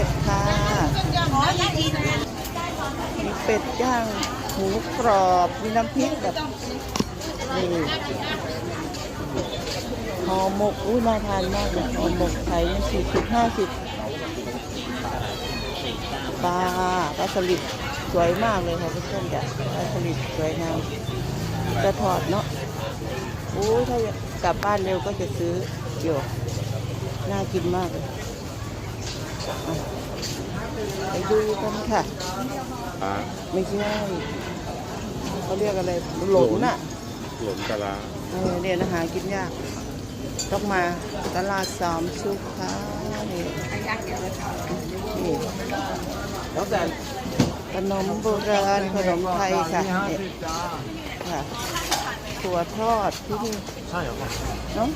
เป็ดค่ะมีเป็ดย่างหมูกรอบมีน้ำพริกแบบนี่ห่อหมกอุ้ยน่าทานมากเลยห่อหมกไข่สี่สิบห้าสิบปลาปลาสลิดสวยมากเลยค่ะเพื่อนๆจ้ะปลาสลิดสวยงามจะถอดเนาะโอ้ถ้ากลับบ้านเร็วก็จะซื้อเดี๋น่ากินมากเลย ไปดูกันค่ะปลาไม่ใช่เขาเรียกอะไรหลงน่ะหลนปลาร้าเออเนี่ยนะหากินยาก ต้องมาตลาดสามชุกค่ะนี่นี่แล้วแต่ขนมโบราณขนมไทยค่ะเนี่ยค่ะถั่วทอดที่นี่ใช่เหรอเนาะ